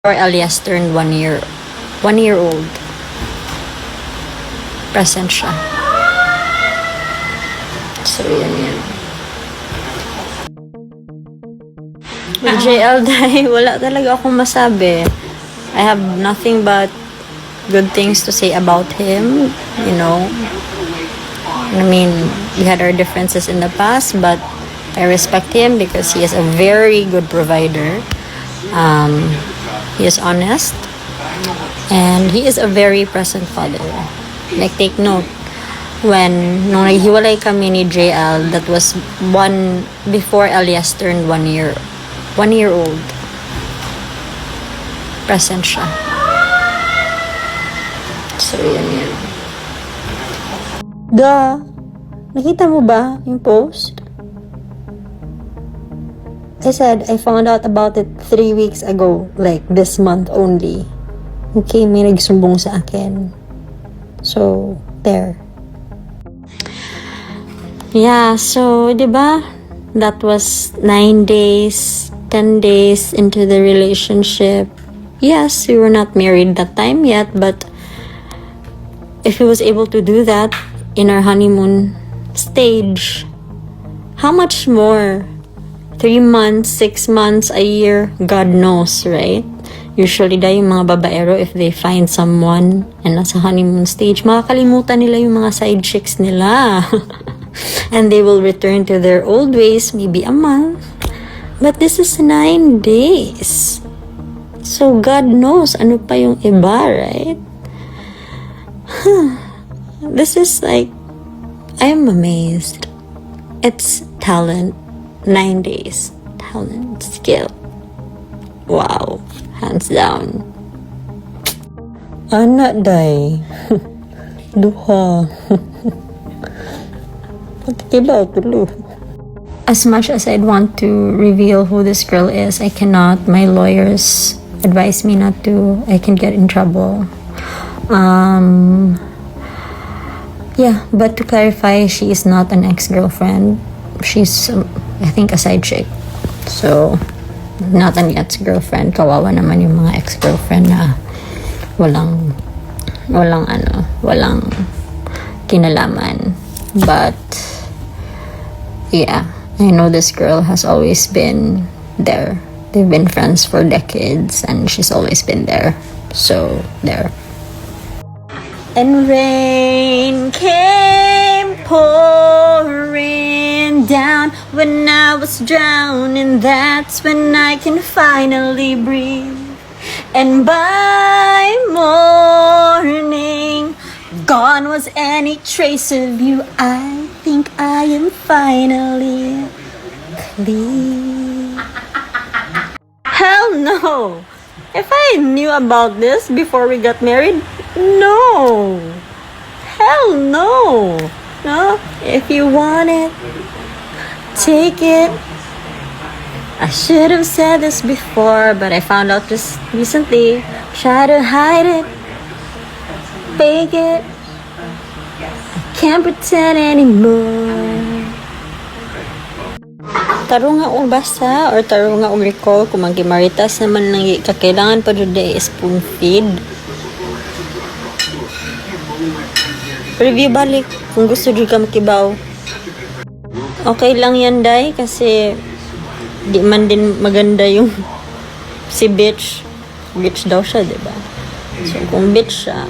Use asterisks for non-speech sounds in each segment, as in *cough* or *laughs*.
Or Elias turned one year, one year old. Present siya. So, yun yun. JL *laughs* Dai, wala talaga akong masabi. I have nothing but good things to say about him, you know. I mean, we had our differences in the past, but I respect him because he is a very good provider. Um, he is honest. And he is a very present father. Like, take note, when, nung naghiwalay kami ni JL, that was one, before Elias turned one year, one year old. Present siya. So, yun yun. Duh! Nakita mo ba yung post? I said I found out about it three weeks ago, like this month only. Okay, may nagsumbong sa akin. So, there. Yeah, so, di ba? That was nine days, ten days into the relationship. Yes, we were not married that time yet, but if he was able to do that in our honeymoon stage, how much more three months, six months, a year, God knows, right? Usually, dahil yung mga babaero, if they find someone and nasa honeymoon stage, makakalimutan nila yung mga side chicks nila. *laughs* and they will return to their old ways, maybe a month. But this is nine days. So, God knows ano pa yung iba, right? *sighs* this is like, I'm amazed. It's talent nine days. Talent, skill. Wow. Hands down. Anak day. *laughs* Duha. *laughs* As much as I'd want to reveal who this girl is, I cannot. My lawyers advise me not to. I can get in trouble. Um, yeah, but to clarify, she is not an ex-girlfriend. She's um, I think a side chick. So, not an ex-girlfriend. Kawawa naman yung mga ex-girlfriend na walang, walang ano, walang kinalaman. But, yeah, I know this girl has always been there. They've been friends for decades and she's always been there. So, there. And rain came pouring down when I was drowning. That's when I can finally breathe. And by morning, gone was any trace of you. I think I am finally clean. *laughs* Hell no! If I knew about this before we got married, no! Hell no! No? If you want it, take it. I should have said this before, but I found out just recently. Try to hide it, fake it. I can't pretend anymore. Tarong nga og basa or tarong nga og recall kung magimaritas naman nang kakailangan pa ay spoon feed. Review balik kung gusto jud ka makibaw. Okay lang yan, Day, kasi di man din maganda yung *laughs* si bitch. Bitch daw siya, di ba? So, kung bitch siya,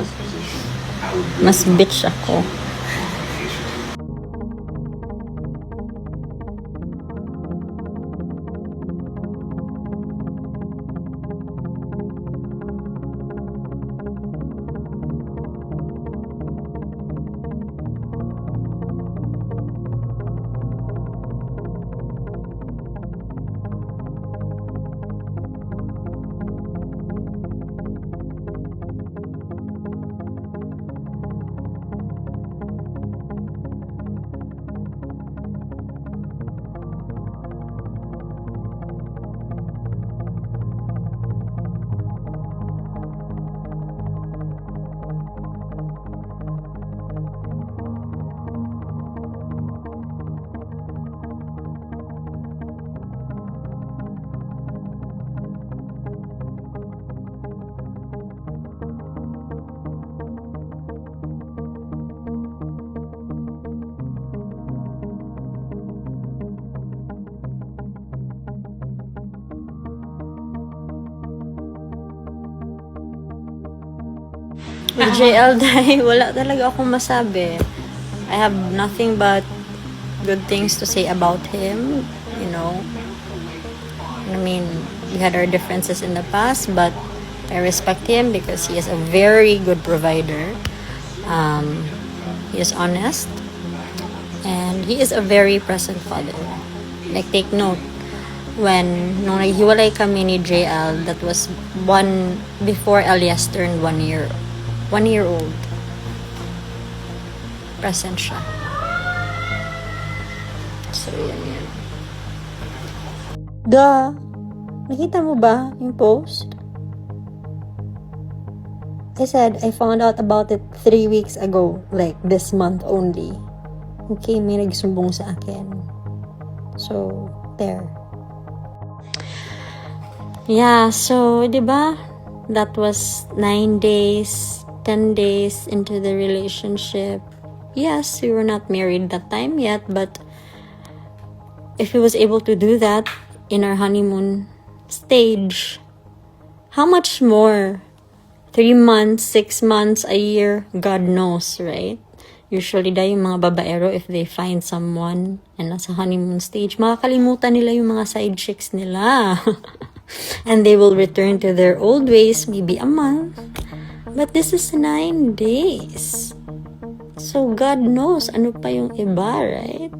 mas bitch ako. With JL Dai, *laughs* wala talaga akong masabi. I have nothing but good things to say about him, you know. I mean, we had our differences in the past, but I respect him because he is a very good provider. Um, he is honest, and he is a very present father. Like, take note, when nung naghiwalay kami ni JL, that was one before Elias turned one year, one year old. Present siya. So, yun yun. Duh! Nakita mo ba yung post? I said, I found out about it three weeks ago, like this month only. Okay, may nagsumbong sa akin. So, there. Yeah, so, di ba? That was nine days, ten days into the relationship. Yes, we were not married that time yet, but if he was able to do that in our honeymoon stage, how much more? Three months, six months, a year, God knows, right? Usually, dahil yung mga babaero, if they find someone and nasa honeymoon stage, makakalimutan nila yung mga side chicks nila. *laughs* and they will return to their old ways, maybe a month. But this is nine days. So, God knows ano pa yung iba, right?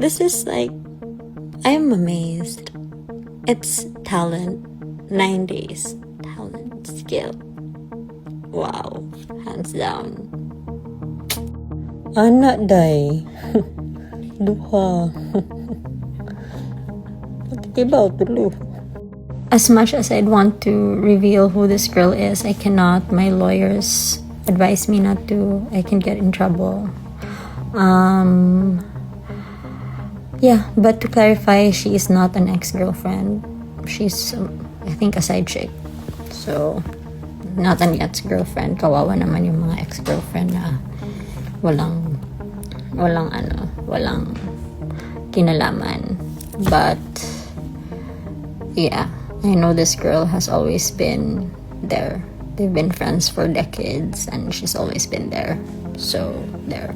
this is like, I am amazed. It's talent. Nine days. Talent. Skill. Wow. Hands down. Anak day. Duha. Pagkibaw tulo. As much as I'd want to reveal who this girl is, I cannot. My lawyers advise me not to. I can get in trouble. Um, yeah, but to clarify, she is not an ex-girlfriend. She's, um, I think, a side chick. So, not an ex-girlfriend. Kawawa naman yung mga ex-girlfriend na walang, walang ano, walang kinalaman. But, yeah, I know this girl has always been there. They've been friends for decades and she's always been there. So, there.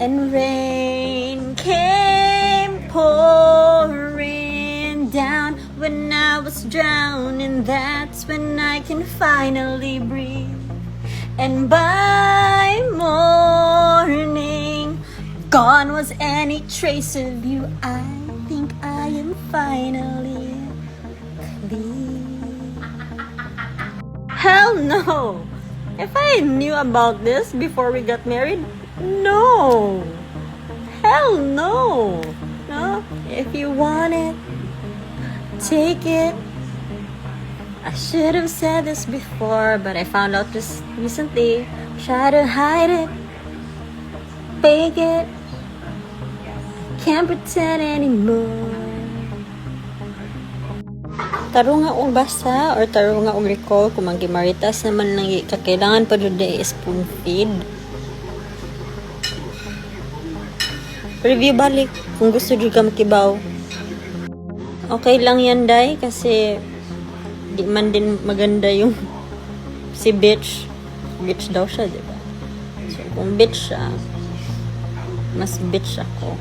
And rain came pouring down when I was drowning. That's when I can finally breathe. And by morning, gone was any trace of you. I think I am finally *laughs* Hell no! If I knew about this before we got married, no! Hell no! No? If you want it, take it. I should have said this before, but I found out just recently. Try to hide it, fake it. Can't pretend anymore. Taro nga og basa or taro nga og recall kung magimaritas naman nang kakailangan pa jud spoon feed. Review balik kung gusto jud ka makibaw. Okay lang yan, Day, kasi di man din maganda yung *laughs* si bitch. Bitch daw siya, di ba? So, kung bitch siya, mas bitch ako.